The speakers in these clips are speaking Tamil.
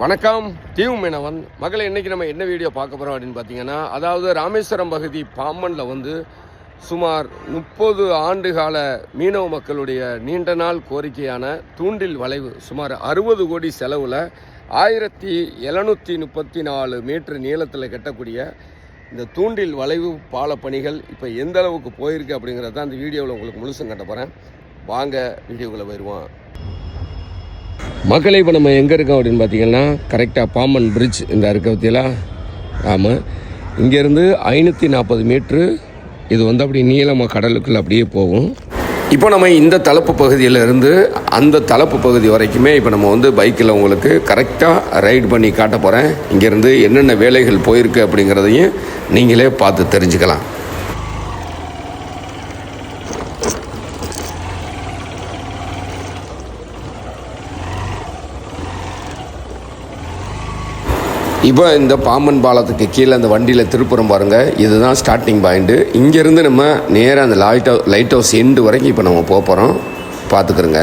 வணக்கம். தீவு மீனவன். மகளை இன்றைக்கி நம்ம என்ன வீடியோ பார்க்க போகிறோம் அப்படின்னு பார்த்தீங்கன்னா அதாவது ராமேஸ்வரம் பகுதி பாம்பனில் வந்து சுமார் முப்பது ஆண்டு கால மீனவ மக்களுடைய நீண்ட நாள் கோரிக்கையான தூண்டில் வளைவு சுமார் அறுபது கோடி செலவில் ஆயிரத்தி எழுநூற்றி முப்பத்தி நாலு மீட்டர் நீளத்தில் கட்டக்கூடிய இந்த தூண்டில் வளைவு பால பணிகள் இப்போ எந்த அளவுக்கு போயிருக்கு அப்படிங்கிறத அந்த வீடியோவில் உங்களுக்கு முழுசும் கட்ட போகிறேன் வாங்க வீடியோக்குள்ளே போயிடுவோம் மக்களை இப்போ நம்ம எங்கே இருக்கோம் அப்படின்னு பார்த்தீங்கன்னா கரெக்டாக பாம்பன் பிரிட்ஜ் இந்த இருக்க பற்றியெல்லாம் ஆமாம் இங்கேருந்து ஐநூற்றி நாற்பது மீட்ரு இது வந்து அப்படி நீளமாக கடலுக்குள்ளே அப்படியே போகும். இப்போ நம்ம இந்த தலைப்பு பகுதியிலேருந்து அந்த தலைப்பு பகுதி வரைக்குமே இப்போ நம்ம வந்து பைக்கில் உங்களுக்கு கரெக்டாக ரைட் பண்ணி காட்ட போகிறேன் இங்கேருந்து என்னென்ன வேலைகள் போயிருக்கு அப்படிங்கிறதையும் நீங்களே பார்த்து தெரிஞ்சுக்கலாம். இப்போ இந்த பாம்பன் பாலத்துக்கு கீழே அந்த வண்டியில் திருப்புறம் பாருங்கள் இதுதான் ஸ்டார்டிங் பாயிண்ட்டு இங்கேருந்து நம்ம நேராக அந்த lighthouse lighthouse end வரைக்கும் இப்போ நம்ம போக போகிறோம் பார்த்துக்குறோங்க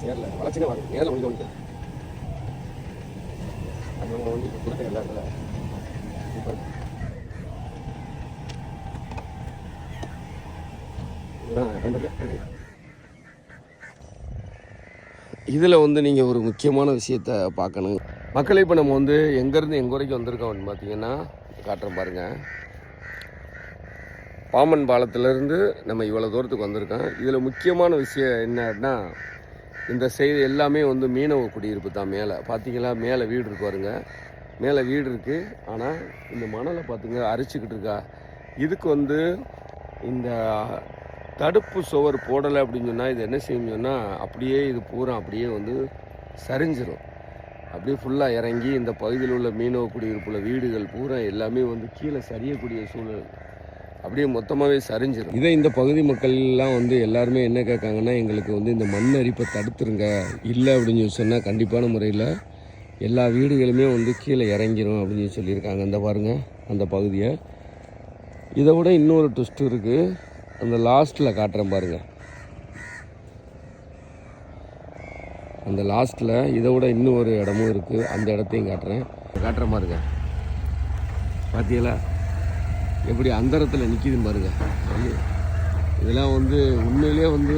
சேரல வளர்ச்சினே வாங்க நேரில் முடியாது அது வந்து கொடுத்த எல்லா இடத்துல சூப்பர் இதில் வந்து நீங்கள் ஒரு முக்கியமான விஷயத்த பார்க்கணும். மக்களை இப்போ நம்ம வந்து எங்கேருந்து எங்கே வரைக்கும் வந்திருக்கோம் அப்படின்னு பார்த்தீங்கன்னா காட்டுறேன் பாருங்கள் பாம்பன் பாலத்திலேருந்து நம்ம இவ்வளோ தூரத்துக்கு வந்திருக்கோம். இதில் முக்கியமான விஷயம் என்னன்னா இந்த செய்தி எல்லாமே வந்து மீனவ குடியிருப்பு தான் மேலே. பார்த்தீங்களா? மேலே வீடு இருக்கு பாருங்க. மேலே வீடு இருக்குது ஆனால் இந்த மணலை பார்த்துங்க அரிச்சிக்கிட்டு இருக்கா. இதுக்கு வந்து இந்த தடுப்பு சுவர் போடலை அப்படின்னு சொன்னால் இது என்ன செய்யும் சொன்னால் அப்படியே இது பூரா அப்படியே வந்து சரிஞ்சிடும் அப்படியே ஃபுல்லாக இறங்கி இந்த பகுதியில் உள்ள மீனவ குடியிருப்பில் வீடுகள் பூரா எல்லாமே வந்து கீழே சரியக்கூடிய சூழல். அப்படியே மொத்தமாகவே சரிஞ்சிடும் இதை இந்த பகுதி மக்கள்லாம் வந்து எல்லாருமே என்ன கேட்காங்கன்னா எங்களுக்கு வந்து இந்த மண் அரிப்பை தடுத்துருங்க இல்லை அப்படின்னு சொல்லி சொன்னால் கண்டிப்பான முறையில் எல்லா வீடுகளுமே வந்து கீழே இறங்கிடும் அப்படின்னு சொல்லியிருக்காங்க. இந்த பாருங்கள் அந்த பகுதியை. இதை விட இன்னொரு ட்விஸ்ட் இருக்குது அந்த லாஸ்ட்டில் காட்டுறேன் பாருங்கள் அந்த லாஸ்ட்டில் இதை விட இன்னும் ஒரு இடமும் இருக்குது அந்த இடத்தையும் காட்டுறேன். காட்டுற பாருங்க. பார்த்தீங்களா எப்படி அந்தரத்தில் நிற்கிதுன்னு பாருங்க. இதெல்லாம் வந்து உண்மையிலேயே வந்து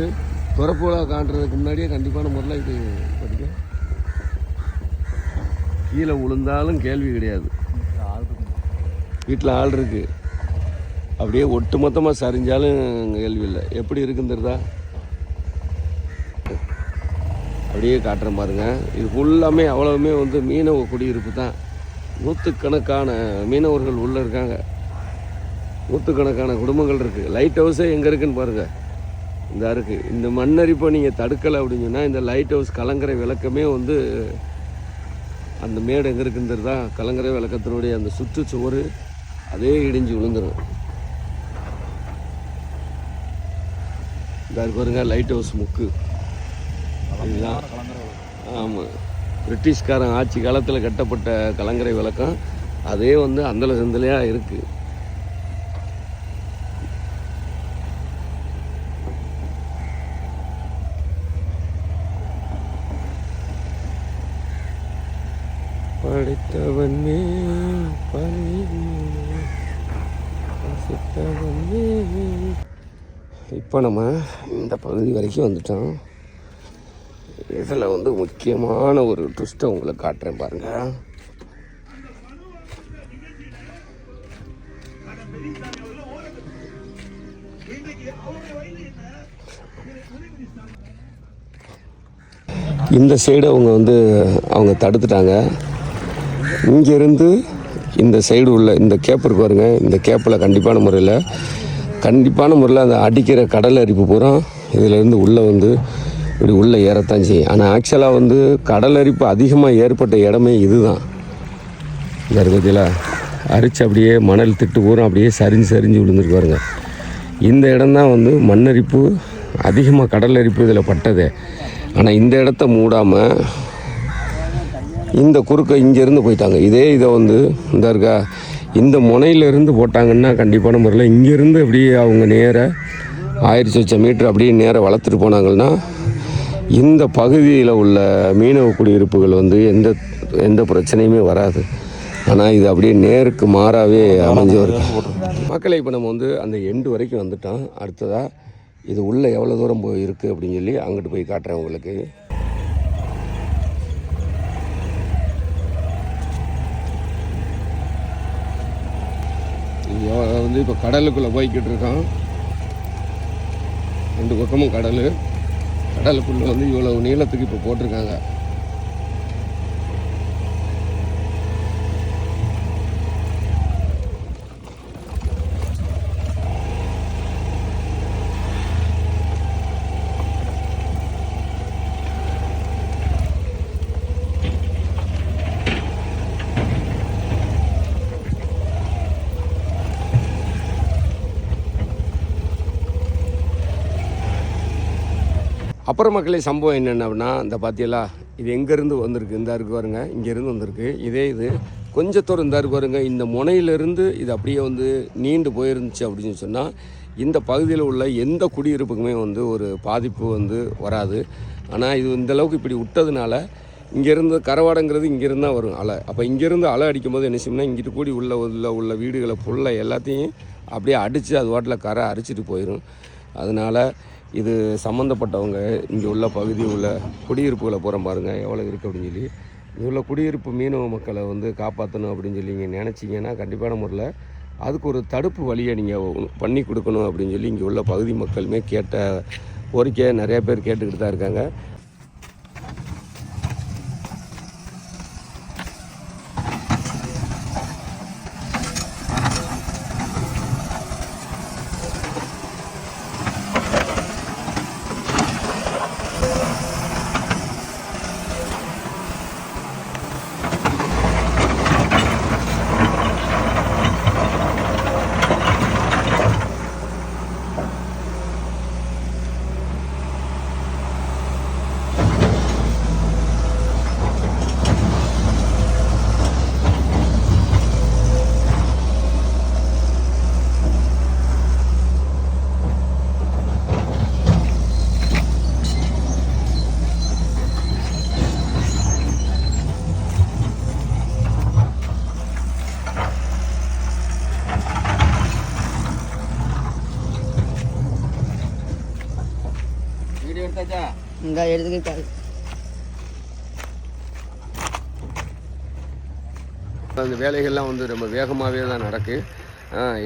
துறப்புலா காட்டுறதுக்கு முன்னாடியே கண்டிப்பான முறையில் இது படிக்க கீழே விழுந்தாலும் கேள்வி கிடையாது. ஆள் வீட்டில் ஆள் இருக்குது அப்படியே ஒட்டு மொத்தமாக சரிஞ்சாலும் கேள்வி இல்லை. எப்படி இருக்குங்கிறதா அப்படியே காட்டுறேன் பாருங்க. இது ஃபுல்லாமே அவ்வளவுமே வந்து மீனவ குடியிருப்பு தான். நூற்றுக்கணக்கான மீனவர்கள் உள்ளே இருக்காங்க. நூற்றுக்கணக்கான குடும்பங்கள் இருக்குது லைட் ஹவுஸே எங்கே இருக்குன்னு பாருங்கள் இந்த இருக்குது இந்த மண்ணரிப்பை நீங்கள் தடுக்கலை அப்படின்னு சொன்னால் இந்த லைட் ஹவுஸ் கலங்கரை விளக்கமே வந்து அந்த மேடு எங்கே இருக்குங்கிறது தான் கலங்கரை விளக்கத்தினுடைய அந்த சுற்றுச்சுவர் அதே இடிஞ்சு விழுந்துடும் இருக்கு பாருங்க லைட் ஹவுஸ் முக்கு. இதுதான். ஆமாம் பிரிட்டிஷ்காரன் ஆட்சி காலத்தில் கட்டப்பட்ட கலங்கரை விளக்கம் அதே வந்து அந்தல செந்தலையாக இருக்குது படித்தவன் மேல் மேல். இப்போ நம்ம இந்த பகுதி வரைக்கும் வந்துட்டோம். இதில் வந்து முக்கியமான ஒரு ட்விஸ்ட்டை உங்களுக்கு காட்டுறேன் பாருங்க. இந்த சைடு அவங்க வந்து அவங்க தடுத்துட்டாங்க. இங்கேருந்து இந்த சைடு உள்ள இந்த கேப் இருக்கு பாருங்க. இந்த கேப்பில் கண்டிப்பான முறையில் கண்டிப்பான முறையில் அந்த அடிக்கிற கடல் அரிப்பு பூரா இதிலேருந்து உள்ளே வந்து இப்படி உள்ளே ஏறத்தான் செய்யும். ஆனால் ஆக்சுவலாக வந்து கடல் அரிப்பு அதிகமாக ஏற்பட்ட இடமே இதுதான். இந்த இருக்கிறதுல அரிச்சு அப்படியே மணல் திட்டு பூரா அப்படியே சரிஞ்சு சரிஞ்சு விழுந்துருக்கு பாருங்க. இந்த இடம்தான் வந்து மண்ணரிப்பு அதிகமாக கடல் அரிப்பு இதில் பட்டது. ஆனால் இந்த இடத்த மூடாமல் இந்த குறுக்க இங்கேருந்து போயிட்டாங்க. இதே இதை வந்து இந்த இருக்கா இந்த முனையிலேருந்து போட்டாங்கன்னா கண்டிப்பான முறையில் இங்கேருந்து அப்படியே அவங்க நேராக ஆயிரத்தி லட்சம் மீட்டர் அப்படியே நேராக வளர்த்துட்டு போனாங்கன்னா இந்த பகுதியில் உள்ள மீனவ குடியிருப்புகள் வந்து எந்த எந்த பிரச்சனையுமே வராது. ஆனால் இது அப்படியே நேருக்கு மாறாகவே அமைஞ்சு வருது. மக்களை இப்போ நம்ம வந்து அந்த எண்டு வரைக்கும் வந்துட்டோம். அடுத்ததாக இது உள்ளே எவ்வளோ தூரம் போய் இருக்குது அப்படின்னு சொல்லி அங்கிட்டு போய் காட்டுறேன் உங்களுக்கு. வந்து இப்போ கடலுக்குள்ளே போய்கிட்டு இருக்கோம் ரெண்டு பக்கமும் கடல். கடலுக்குள்ளே வந்து இவ்வளவு நீளத்துக்கு இப்போ போட்டிருக்காங்க. அப்புறம் மக்களே சம்பவம் என்னென்ன அப்படின்னா இந்த பார்த்தீங்களா இது எங்கேருந்து வந்திருக்கு? இந்த இருக்கு பாருங்க இங்கேருந்து வந்திருக்கு. இதே இது கொஞ்சம் தூரம் இந்த இருக்கு பாருங்க இந்த முனையிலிருந்து இது அப்படியே வந்து நீண்டு போயிருந்துச்சு அப்படின்னு சொன்னால் இந்த பகுதியில் உள்ள எந்த குடியிருப்புக்குமே வந்து ஒரு பாதிப்பு வந்து வராது. ஆனால் இது இந்தளவுக்கு இப்படி விட்டதுனால இங்கேருந்து கரவாடங்கிறது இங்கேருந்து தான் வரும் அலை. அப்போ இங்கேருந்து அலை அடிக்கும்போது என்ன செய்யணும்னா இங்கிட்டு கூடி உள்ள உள்ள உள்ள வீடுகளை ஃபுல்லாக எல்லாத்தையும் அப்படியே அடித்து அது வாட்டில் கரை அரிச்சிட்டு போயிடும் அதனால் இது சம்மந்தப்பட்டவங்க இங்கே உள்ள பகுதி உள்ள குடியிருப்புகளை போகிறோம் பாருங்கள் எவ்வளோ இருக்குது அப்படின்னு சொல்லி. இங்கே உள்ள குடியிருப்பு மீனவ மக்களை வந்து காப்பாற்றணும் அப்படின்னு சொல்லி நீங்கள் நினச்சிங்கன்னா கண்டிப்பான முறையில் அதுக்கு ஒரு தடுப்பு வழியை நீங்கள் பண்ணி கொடுக்கணும் அப்படின்னு சொல்லி இங்கே உள்ள பகுதி மக்களுமே கேட்ட கோரிக்கையை நிறையா பேர் கேட்டுக்கிட்டு தான் இருக்காங்க. இந்த எடுத்துக்கிட்டாரு அந்த வேலைகள்லாம் வந்து ரொம்ப வேகமாகவே தான் நடக்கு.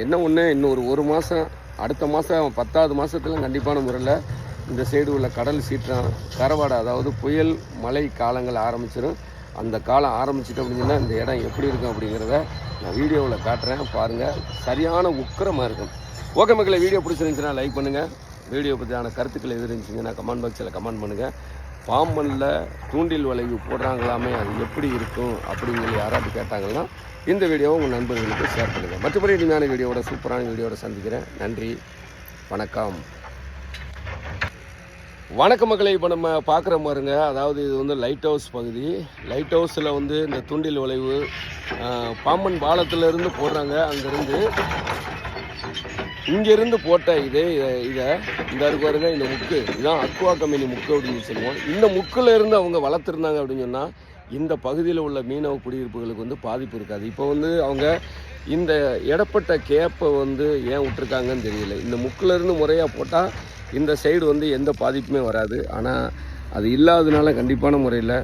என்ன ஒன்று இன்னும் ஒரு ஒரு மாதம் அடுத்த மாதம் பத்தாவது மாதத்துல கண்டிப்பான முறையில் இந்த சைடு உள்ள கடல் சீற்றம் கரவாடை அதாவது புயல் மழை காலங்கள் ஆரம்பிச்சிடும் அந்த காலம் ஆரம்பிச்சிட்டு அப்படின்னா இந்த இடம் எப்படி இருக்கும் அப்படிங்கிறத நான் வீடியோவில் காட்டுறேன். பாருங்கள் சரியான உக்கிரமாக இருக்கும். ஓகே மக்களை வீடியோ பிடிச்சிருந்துச்சுன்னா லைக் பண்ணுங்கள் வீடியோ பற்றியான கருத்துக்கள் எது இருந்துச்சுங்கன்னா கமெண்ட் பாக்ஸில் கமெண்ட் பண்ணுங்கள் பாம்பனில் தூண்டில் வளைவு போடுறாங்களாமே அது எப்படி இருக்கும் அப்படின்னு சொல்லி யாராவது கேட்டாங்கன்னா இந்த வீடியோவை உங்கள் நண்பர்களுக்கு ஷேர் பண்ணுங்கள் மற்றபடி இனிமையான வீடியோவோட சூப்பரான வீடியோவோட சந்திக்கிறேன். நன்றி வணக்கம். வணக்க மக்களை இப்போ நம்ம பார்க்குற மாதிரிங்க அதாவது இது வந்து லைட் ஹவுஸ் பகுதி. லைட் ஹவுஸில் வந்து இந்த தூண்டில் வளைவு பாம்பன் பாலத்திலேருந்து போடுறாங்க. அங்கேருந்து இங்கேருந்து போட்ட இதே இதை- இதை இந்த இருக்கு பாருங்க இந்த முக்கு இதான் அக்வா கம்பெனி முக்கு அப்படின்னு சொல்லுவோம். இந்த முக்கில் இருந்து அவங்க வளர்த்துருந்தாங்க அப்படின்னு சொன்னால் இந்த பகுதியில் உள்ள மீனவ குடியிருப்புகளுக்கு வந்து பாதிப்பு இருக்காது. இப்போ வந்து அவங்க இந்த இடப்பட்ட கேப்பை வந்து ஏன் விட்டுருக்காங்கன்னு தெரியல. இந்த முக்கில் இருந்து முறையாக போட்டால் இந்த சைடு வந்து எந்த பாதிப்புமே வராது. ஆனால் அது இல்லாததுனால கண்டிப்பான முறையில்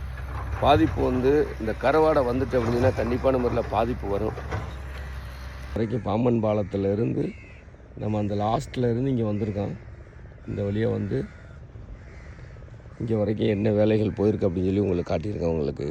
பாதிப்பு வந்து இந்த கரவாடை வந்துட்டு அப்படின்னா கண்டிப்பான முறையில் பாதிப்பு வரும். வரைக்கும் பாம்பன் பாலத்தில் இருந்து நம்ம அந்த லாஸ்ட்டில் இருந்து இங்கே வந்திருக்கோம் இந்த வழியாக வந்து இங்கே வரைக்கும் என்ன வேலைகள் போயிருக்கு அப்படின்னு சொல்லி உங்களுக்கு காட்டியிருக்கேன் உங்களுக்கு.